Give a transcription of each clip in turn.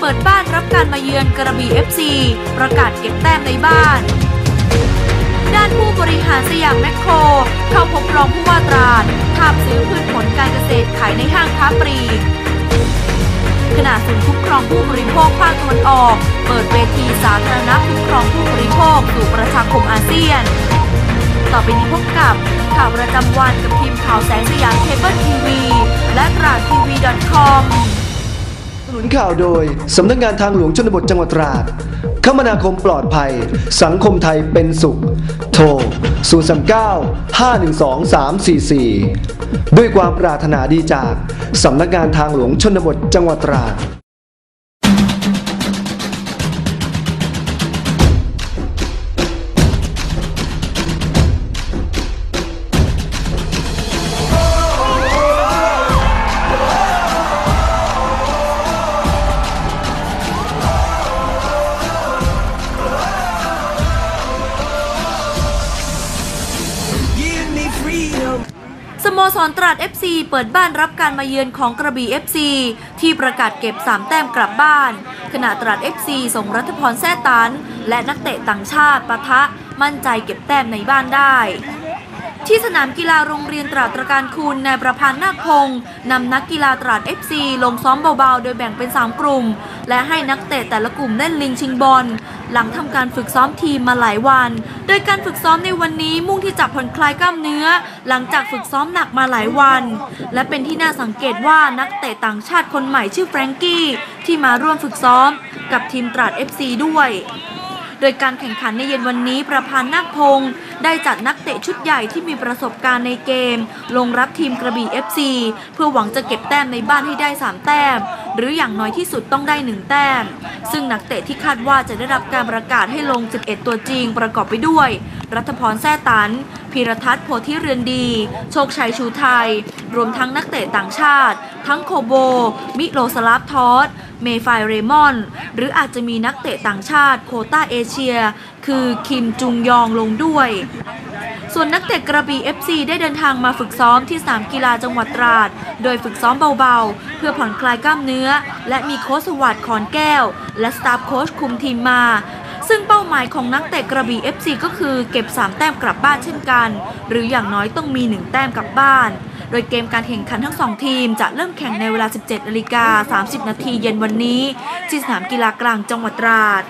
เปิดบ้านรับการมาเยือนกระบี่ FC ประกาศเก็บแต้มในบ้าน ด้านผู้บริหารสยามแมคโคร เข้าพบรองผู้ว่าตราดทาบซื้อพืชผลการเกษตรขายในห้างค้าปลีกขณะศูนย์คุ้มครองผู้บริโภคภาคตะวันออก เปิดเวทีสาธารณะคุ้มครองผู้บริโภคสู่ประชาคมอาเซียน ต่อไปนี้พบกับข่าวประจำวันกับทีมข่าวแสงสยามเคเบิลทีวีและตราดทีวี .com ส นุนข่าวโดย สำนักงานทางหลวงชนบทจังหวัดตราด คมนาคมปลอดภัย สังคมไทยเป็นสุข โทร 039 512 344 ด้วยความปรารถนาดีจาก สำนักงานทางหลวงชนบทจังหวัดตราด รตราด FC เปิดบ้านรับการมาเยือนของกระบี่ FC ที่ประกาศเก็บ 3 แต้มกลับบ้าน ขณะตราด FC ส่งรัฐพรแซ่ตัน และนักเตะต่างชาติปะทะมั่นใจเก็บแต้มในบ้านได้ที่สนามกีฬาโรงเรียนตราดตระการคุณนายประพันธ์นาคพงศ์นำนักกีฬาตราด FC ลงซ้อมเบาๆ โดยแบ่งเป็น 3 กลุ่ม และให้นักเตะแต่ละกลุ่มเล่นลิงชิงบอล หลังทำการฝึกซ้อมทีมมาหลายวัน โดยการฝึกซ้อมในวันนี้มุ่งที่จะผ่อนคลายกล้ามเนื้อ หลังจากฝึกซ้อมหนักมาหลายวัน และเป็นที่น่าสังเกตว่านักเตะต่างชาติคนใหม่ชื่อแฟรงกี้ที่มาร่วมฝึกซ้อม กับทีมตราด FC ด้วย โดยการแข่งขันในเย็นวันนี้ประพันธ์นาคพงศ์ได้จัดนักเตะชุดใหญ่ที่มีประสบการณ์ในเกม ลงรับทีมกระบี่ FC เพื่อหวังจะเก็บแต้มในบ้านให้ได้ 3 แต้ม หรืออย่างน้อยที่สุดต้องได้1แต้ม ซึ่งนักเตะที่คาดว่าจะได้รับการประกาศให้ลง 11 ตัวจริงประกอบไปด้วย รัฐพรแซ่ตันพีรทัศน์โพธิเรือนดี โชคชัยชูไทย รวมทั้งนักเตะต่างชาติ ทั้งโคโบ มิโลสลาฟทอสเมฟายเรมอน หรืออาจจะมีนักเตะต่างชาติโคต้าเอเชีย คือคิมจุงยองลงด้วย ส่วนนักเตะกระบี่ FC ได้เดินทางมาฝึกซ้อมที่สนามกีฬาจังหวัดตราด โดยฝึกซ้อมเบาๆ เพื่อผ่อนคลายกล้ามเนื้อ และมีโค้ชสวัสดิ์ขอนแก้ว และสตาฟโค้ชคุมทีมมา ซึ่งเป้าหมายของนักเตะกระบี่ FC ก็คือเก็บ 3 แต้มกลับบ้านเช่นกัน หรืออย่างน้อยต้องมี 1 แต้มกลับบ้าน โดยเกมการแข่งขันทั้ง 2 ทีมจะเริ่มแข่งในเวลา 17นาฬิกา30 นาทีเย็นวันนี้ ที่สนามกีฬากลางจังหวัดตราด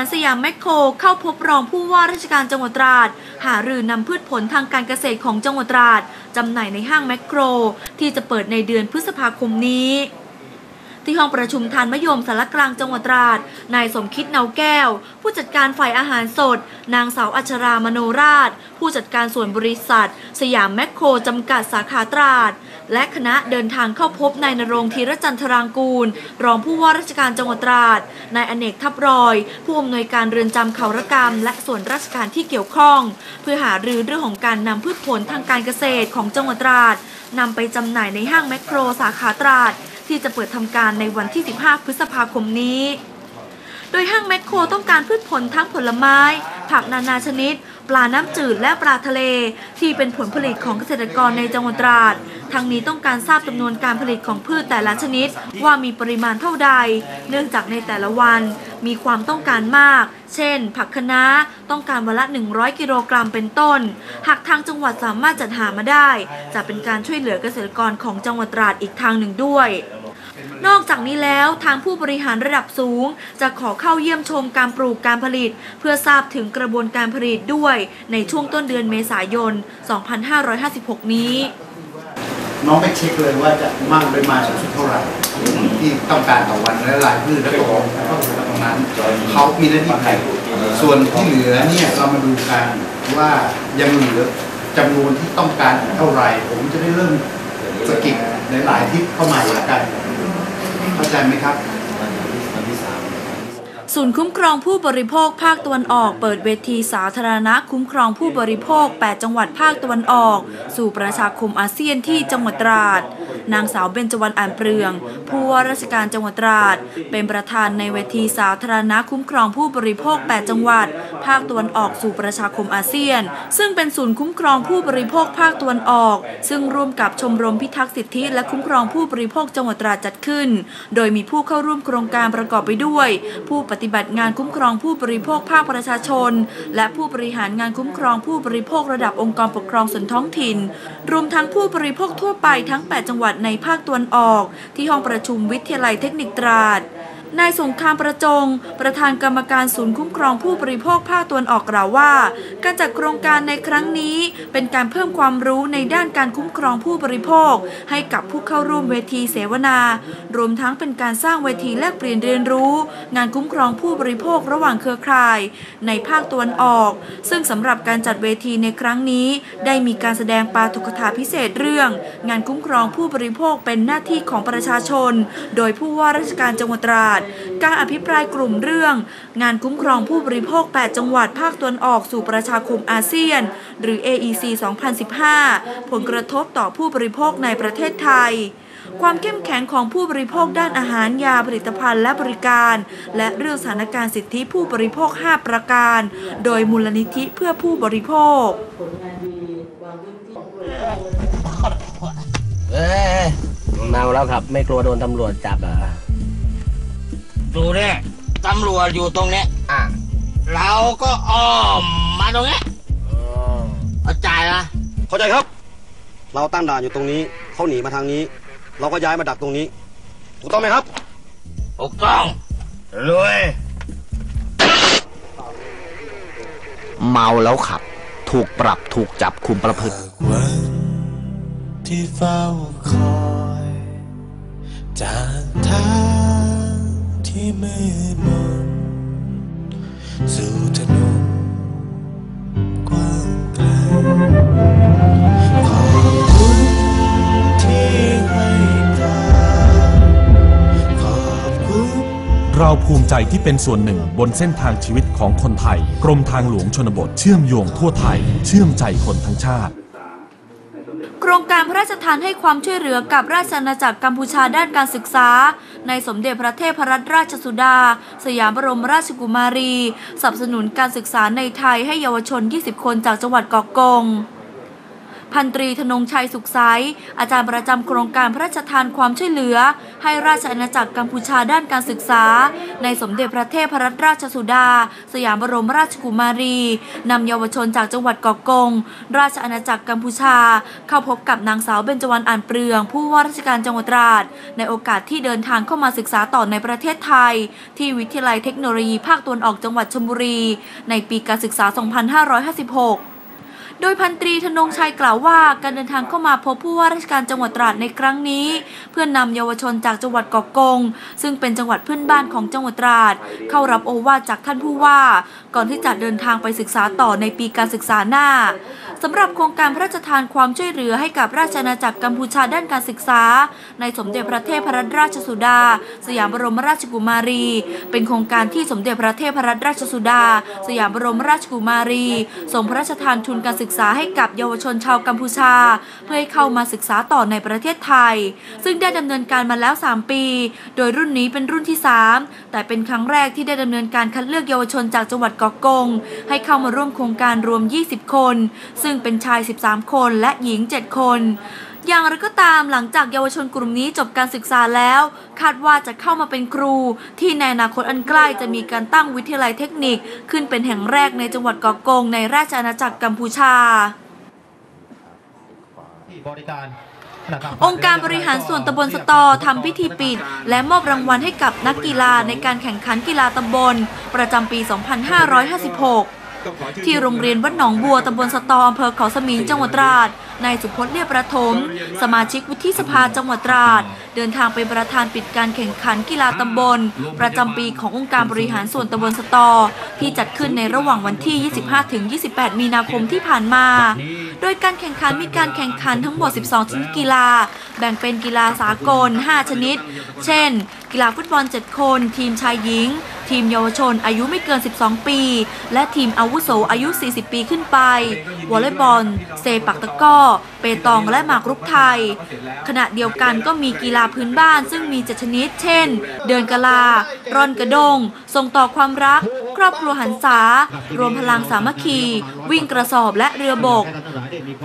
ารสยามแมคโครเข้าพบรองผู้ว่าราชการจังหวัดตราด หารือนำพืชผลทางการเกษตรของจังหวัดตราดจำหน่ายในห้างแมคโคร ที่จะเปิดในเดือนพฤษภาคมนี้ ที่ห้องประชุมทานมะยมสารกลางจังหวัดตราด นายสมคิดเนาแก้ว ผู้จัดการฝ่ายอาหารสด นางสาวอัชรามโนราช ผู้จัดการส่วนบริษัท สยามแมคโครจำกัดสาขาตราด และคณะเดินทางเข้าพบนายนรงธีรจันทรางกูล รองผู้ว่าราชการจังหวัดตราด นายอเนกทับรอย ผู้อำนวยการเรือนจำเขาระกรรม และส่วนราชการที่เกี่ยวข้อง เพื่อหารือเรื่องของการนำพืชผลทางการเกษตรของจังหวัดตราดนำไปจำหน่ายในห้างแมคโครสาขาตราด ที่จะเปิดทำการในวันที่ 15 พฤษภาคมนี้ โดยห้างแมคโครต้องการพืชผลทั้งผลไม้ ผักนานาชนิด ปลาน้ำจืดและปลาทะเล ที่เป็นผลผลิตของเกษตรกรในจังหวัดตราดทั้งนี้ต้องการทราบจำนวนการผลิตของพืชแต่ละชนิด ว่ามีปริมาณเท่าใด เนื่องจากในแต่ละวันมีความต้องการมาก เช่น ผักคะน้าต้องการวันละ 100 กิโลกรัมเป็นต้น หากทางจังหวัดสามารถจัดหามาได้ จะเป็นการช่วยเหลือเกษตรกรของจังหวัดตราดอีกทางหนึ่งด้วย นอกจากนี้แล้วทางผู้บริหารระดับสูง จะขอเข้าเยี่ยมชมการปลูกการผลิต เพื่อทราบถึงกระบวนการผลิตด้วยในช่วงต้นเดือนเมษายน 2556 นี้ น้องไปเช็คเลยว่าจะมั่งปริมาณสูงสุดเท่าไหร่ที่ต้องการต่อวันและรายพืชและตกลงก็คือตรงนั้นเขามีหน้าที่ผลิตส่วนที่เหลือเนี่ยเรามาดูกันว่ายังเหลือจำนวนที่ต้องการเท่าไหร่ ผมจะได้เริ่มสกิปหลายๆทิศเข้ามาอีกแล้วกัน เข้าใจไหมครับ ศูนย์คุ้มครองผู้บริโภคภาคตะวันออกเปิดเวทีสาธารณะคุ้มครองผู้บริโภค 8 จังหวัดภาคตะวันออก สู่ประชาคมอาเซียนที่จังหวัดตราด นางสาวเบญจวรรณอ่านเปลือง ผู้ว่าราชการจังหวัดตราด เป็นประธานในเวทีสาธารณะคุ้มครองผู้บริโภค 8 จังหวัด ภาคตะวันออกสู่ประชาคมอาเซียน ซึ่งเป็นศูนย์คุ้มครองผู้บริโภคภาคตะวันออก ซึ่งร่วมกับชมรมพิทักษ์สิทธิและคุ้มครองผู้บริโภคจังหวัดตราดจัดขึ้น โดยมีผู้เข้าร่วมโครงการประกอบไปด้วย ผู้ปฏิบัติงานคุ้มครองผู้บริโภคภาคประชาชน และผู้บริหารงานคุ้มครองผู้บริโภคระดับองค์กรปกครองส่วนท้องถิ่น รวมทั้งผู้บริโภคทั่วไปทั้ง 8 จังหวัดในภาคตะวันออก ที่ห้องประชุมวิทยาลัยเทคนิคตราด นายสงครามประจง ประธานกรรมการศูนย์คุ้มครองผู้บริโภคภาคตะวันออกกล่าวว่า การจัดโครงการในครั้งนี้ เป็นการเพิ่มความรู้ในด้านการคุ้มครองผู้บริโภค ให้กับผู้เข้าร่วมเวทีเสวนา รวมทั้งเป็นการสร้างเวทีแลกเปลี่ยนเรียนรู้ งานคุ้มครองผู้บริโภคระหว่างเครือข่าย ในภาคตะวันออก ซึ่งสำหรับการจัดเวทีในครั้งนี้ ได้มีการแสดงปาฐกถาพิเศษเรื่อง งานคุ้มครองผู้บริโภคเป็นหน้าที่ของประชาชน โดยผู้ว่าราชการจังหวัดตราดการอภิปรายกลุ่มเรื่อง งานคุ้มครองผู้บริโภค 8 จังหวัดภาคตะวันออกสู่ประชาคมอาเซียน หรือ AEC 2015 ผลกระทบต่อผู้บริโภคในประเทศไทยความเข้มแข็งของผู้บริโภคด้านอาหารยาผลิตภัณฑ์และบริการ และเรื่องสถานการณ์สิทธิผู้บริโภค 5 ประการ โดยมูลนิธิเพื่อผู้บริโภคเอ้ยเมาแล้วครับ ไม่กลัวโดนตำรวจจับเหรอะ ดูเนี่ยตำรวจอยู่ตรงเนี้ยอะเราก็อ้อมมาตรงเนี้ยเข้าใจนะเข้าใจครับ เราตั้งด่านอยู่ตรงนี้เขาหนีมาทางนี้ เราก็ย้ายมาดักตรงนี้ ถูกต้องไหมครับถูกต้องรวยเมาแล้วขับ ถูกปรับถูกจับคุมประพฤติวันที่เฝ้าคอยจากทางที่ มืดมนสู่ถนนกว้างไกลขอบคุณที่ให้ทาขอบคุณเราภูมิใจที่เป็นส่วนหนึ่งบนเส้นทางชีวิตของคนไทย กรมทางหลวงชนบทเชื่อมโยงทั่วไทย เชื่อมใจคนทั้งชาติ รงการพระราชทานให้ความช่วยเหลือกับราชอาณาจักรกัมพูชาด้านการศึกษา ในสมเด็จพระเทพรัตนราชสุดา สยามบรมราชกุมารีสนับสนุนการศึกษาในไทยให้เยาวชน 20 คนจากจังหวัดเกาะกง พันตรีธนงชัยสุขใสอาจารย์ประจำโครงการพระราชทานความช่วยเหลือ ให้ราชอาณาจักรกัมพูชาด้านการศึกษา ในสมเด็จพระเทพรัตนราชสุดา สยามบรมราชกุมารีนำเยาวชนจากจังหวัดเกาะกง ราชอาณาจักรกัมพูชา เข้าพบกับนางสาวเบญจวรรณอ่านเปลือง ผู้ว่าราชการจังหวัดตราด ในโอกาสที่เดินทางเข้ามาศึกษาต่อในประเทศไทย ที่วิทยาลัยเทคโนโลยีภาคตะวันออกจังหวัดชลบุรี ในปีการศึกษา 2556 โดยพันตรีธนงชัยกล่าวว่าการเดินทางเข้ามาพบผู้ว่าราชการจังหวัดตราดในครั้งนี้ เพื่อนนำเยาวชนจากจังหวัดเกาะกง ซึ่งเป็นจังหวัดเพื่อนบ้านของจังหวัดตราด เข้ารับโอวาทจากท่านผู้ว่า ก่อนที่จะเดินทางไปศึกษาต่อในปีการศึกษาหน้า สำหรับโครงการพระราชทานความช่วยเหลือให้กับราชอาณาจักรกัมพูชาด้านการศึกษา ในสมเด็จพระเทพรัตนราชสุดา สยามบรมราชกุมารี เป็นโครงการที่สมเด็จพระเทพรัตนราชสุดา สยามบรมราชกุมารีทรงพระราชทานทุนการศึกษาให้กับเยาวชนชาวกัมพูชา เพื่อให้เข้ามาศึกษาต่อในประเทศไทย ซึ่งได้ดำเนินการมาแล้ว 3 ปี โดยรุ่นนี้เป็นรุ่นที่ 3แต่เป็นครั้งแรกที่ได้ดำเนินการคัดเลือกเยาวชนจากจังหวัดเกาะกง ให้เข้ามาร่วมโครงการรวม 20 คน ซึ่งเป็นชาย 13 คนและหญิง 7 คนอย่างไรก็ตามหลังจากเยาวชนกลุ่มนี้จบการศึกษาแล้ว คาดว่าจะเข้ามาเป็นครู ที่ในอนาคตอันใกล้จะมีการตั้งวิทยาลัยเทคนิค ขึ้นเป็นแห่งแรกในจังหวัดเกาะกงในราชอาณาจักรกัมพูชา องค์การบริหารส่วนตำบลสตอทำพิธีปิด และมอบรางวัลให้กับนักกีฬาในการแข่งขันกีฬาตำบล ประจำปี 2556 ที่โรงเรียนวัดหนองบัวตำบลสตออำเภอเขาสมิงจังหวัดตราด นายสุพจน์เรียบประถม สมาชิกวุฒิสภาจังหวัดตราด เดินทางเป็นประธานปิดการแข่งขันกีฬาตำบล ประจำปีขององค์การบริหารส่วนตำบลสตอ ที่จัดขึ้นในระหว่างวันที่ 25-28 มีนาคมที่ผ่านมา โดยการแข่งขันมีการแข่งขันทั้งหมด 12 ชนิดกีฬา แบ่งเป็นกีฬาสากล 5 ชนิด เช่น กีฬาฟุตบอล 7 คน ทีมชายหญิง ทีมเยาวชนอายุไม่เกิน 12 ปี และทีมอาวุโสอายุ 40 ปีขึ้นไป วอลเลย์บอล เซปักตะก้อ เปตองและหมากรุกไทย ขณะเดียวกันก็มีกีฬาพื้นบ้านซึ่งมีเจ็ดชนิด เช่น เดินกะลา ร่อนกระดง ส่งต่อความรัก รอบครัวหันษารวมพลังสามัคคี วิ่งกระสอบและเรือบก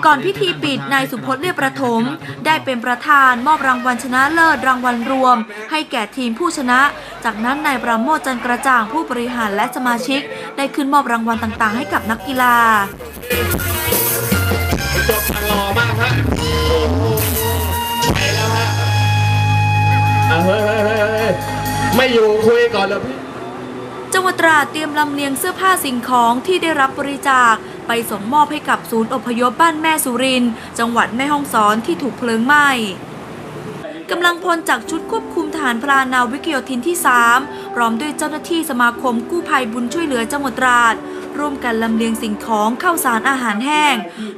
ก่อนพิธีปิดนายสุพจน์เรียบประถม ได้เป็นประธานมอบรางวัลชนะเลิศรางวัลรวม ให้แก่ทีมผู้ชนะ จากนั้นนายปราโมทจันกระจ่างผู้บริหารและสมาชิก ได้ขึ้นมอบรางวัลต่างๆ ให้กับนักกีฬาจบทางรอมากฮะไปแล้วฮะเฮ้ยเฮ้ยเฮ้ยเฮ้ยไม่อยู่คุยก่อนเลยพี่ จังหวัดตราดเตรียมลำเลียงเสื้อผ้าสิ่งของที่ได้รับบริจาค ไปส่งมอบให้กับศูนย์อพยพบ้านแม่สุรินทร์จังหวัดแม่ฮ่องสอนที่ถูกเพลิงไหม้กำลังพลจากชุดควบคุมฐานพลานาวิกโยธินที่ 3 พร้อมด้วยเจ้าหน้าที่สมาคมกู้ภัยบุญช่วยเหลือจังหวัดตราด ร่วมกันลำเลียงสิ่งของเข้าสารอาหารแห้ง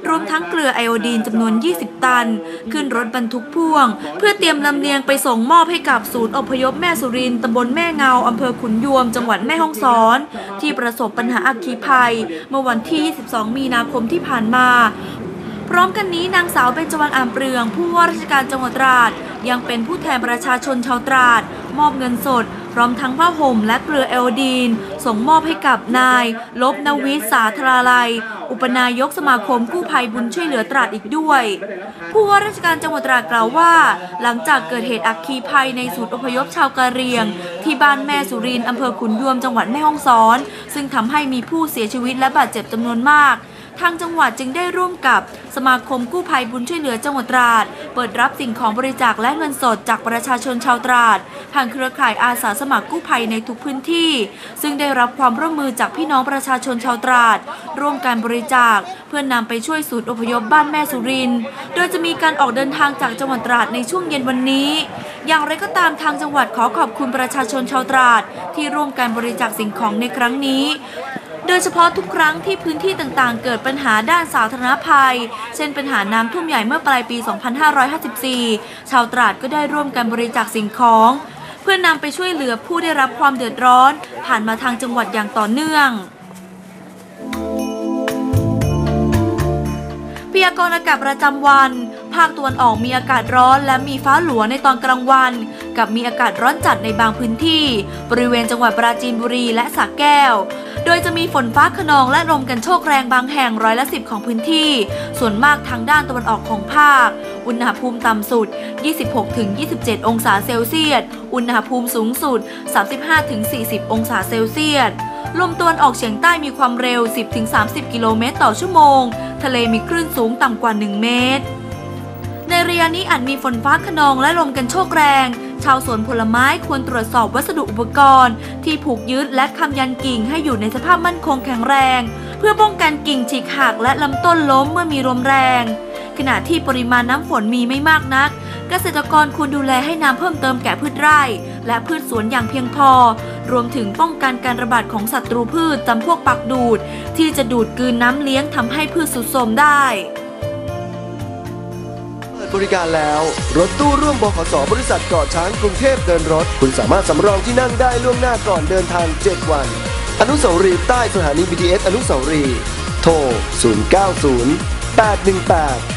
รวมทั้งเกลือไอโอดีนจำนวน 20 ตัน ขึ้นรถบรรทุกพ่วง เพื่อเตรียมลำเลียงไปส่งมอบให้กับศูนย์อพยพแม่สุรินต์ตำบลแม่เงาอำเภอขุนยวม จังหวัดแม่ฮ่องสอน ที่ประสบปัญหาอัคคีภัย เมื่อวันที่ 22 มีนาคมที่ผ่านมา พร้อมกันนี้นางสาวเบญจวรรณอ่ามเปลือง ผู้ว่าราชการจังหวัดตราดยังเป็นผู้แทนประชาชนชาวตราด มอบเงินสด ร้อมทั้งผ้าห่มและเกลือเอลดีน ส่งมอบให้กับนาย ลบนวิทสาธาลัย อุปนายกสมาคมกู้ภัยบุญช่วยเหลือตราดอีกด้วย ผู้ว่าราชการจังหวัดตราดกล่าวว่า หลังจากเกิดเหตุอัคคีภัยในศูนย์อพยพชาวกะเหรี่ยง ที่บ้านแม่สุรินอำเภอขุนยวมจังหวัดแม่ฮ่องสอน ซึ่งทำให้มีผู้เสียชีวิตและบาดเจ็บจำนวนมาก ทางจังหวัดจึงได้ร่วมกับสมาคมกู้ภัยบุญช่วยเหลือจังหวัดตราด เปิดรับสิ่งของบริจาคและเงินสดจากประชาชนชาวตราด ผ่านเครือข่ายอาสาสมัครกู้ภัยในทุกพื้นที่ ซึ่งได้รับความร่วมมือจากพี่น้องประชาชนชาวตราด ร่วมการบริจาค เพื่อนนำไปช่วยศูนย์อพยพบ้านแม่สุริน โดยจะมีการออกเดินทางจากจังหวัดตราดในช่วงเย็นวันนี้ อย่างไรก็ตามทางจังหวัดขอขอบคุณประชาชนชาวตราด ที่ร่วมการบริจาคสิ่งของในครั้งนี้ โดยเฉพาะทุกครั้งที่พื้นที่ต่างๆ เกิดปัญหาด้านสาธารณภัย เช่นปัญหาน้ำท่วมใหญ่เมื่อปลายปี 2554 ชาวตราดก็ได้ร่วมกันบริจาคสิ่งของ เพื่อนำไปช่วยเหลือผู้ได้รับความเดือดร้อน ผ่านมาทางจังหวัดอย่างต่อเนื่อง ยากรณ์อากาศประจำวัน ภาคตะวันออกมีอากาศร้อนและมีฟ้าหลัวในตอนกลางวัน กับมีอากาศร้อนจัดในบางพื้นที่ บริเวณจังหวัดปราจีนบุรีและสระแก้ว โดยจะมีฝนฟ้าขนองและลมกันโชกแรงบางแห่งร้อยละสิบของพื้นที่ ส่วนมากทางด้านตะวันออกของภาค อุณหภูมิต่ำสุด 26-27 องศาเซลเซียส อุณหภูมิสูงสุด 35-40 องศาเซลเซียส ลมตะวันออกเฉียงใต้มีความเร็ว 10-30 กิโลเมตรต่อชั่วโมง ทะเลมีคลื่นสูงต่ำกว่า 1 เมตร ในระยะนี้อาจมีฝนฟ้าขนองและลมกันโชกแรง ชาวสวนผลไม้ควรตรวจสอบวัสดุอุปกรณ์ ที่ผูกยึดและคำยันกิ่งให้อยู่ในสภาพมั่นคงแข็งแรง เพื่อป้องกันกิ่งฉีกหักและลำต้นล้มเมื่อมีลมแรง ขณะที่ปริมาณน้ำฝนมีไม่มากนัก เกษตรกรควรดูแลให้น้ำเพิ่มเติมแก่พืชไร่ และพืชสวนอย่างเพียงพอ รวมถึงป้องกันการระบาดของศัตรูพืชจำพวกปักดูด ที่จะดูดกลืนน้ำเลี้ยงทำให้พืชสุดโทรมได้เปิดบริการแล้ว รถตู้ร่วมบขสบริษัทเกาะช้างกรุงเทพเดินรถ คุณสามารถสำรองที่นั่งได้ล่วงหน้าก่อนเดินทาง 7 วัน อนุสาวรีย์ใต้สถานี BTS อนุสาวรีย์โทร 090 818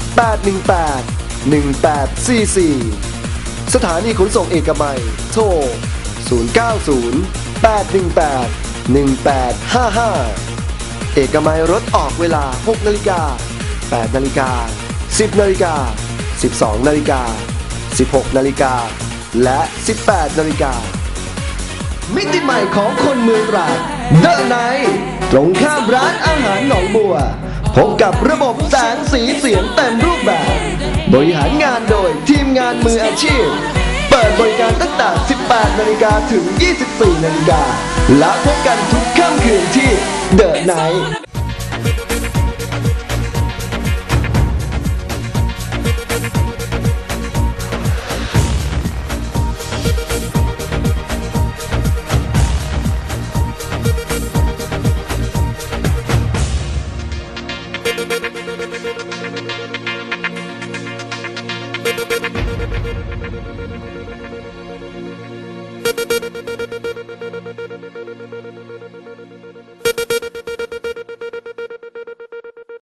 818 1844 สถานีขนส่งเอกมัย โทร 090 818 1855 เอกมัยรถออกเวลา 6 นาฬิกา 8 นาฬิกา 10 นาฬิกา 12 นาฬิกา 16 นาฬิกา และ 18 นาฬิกา มิติใหม่ของคนเมืองราดเดอะไนตรงข้ามร้านอาหารหนองบัว พบกับระบบแสงสีเสียงเต็มรูปแบบ บริหารงานโดยทีมงานมืออาชีพ เปิดบริการตั้งแต่ 18 นาฬิกาถึง 24 นาฬิกาและพบกันทุกค่ำคืนที่เดอะไนท์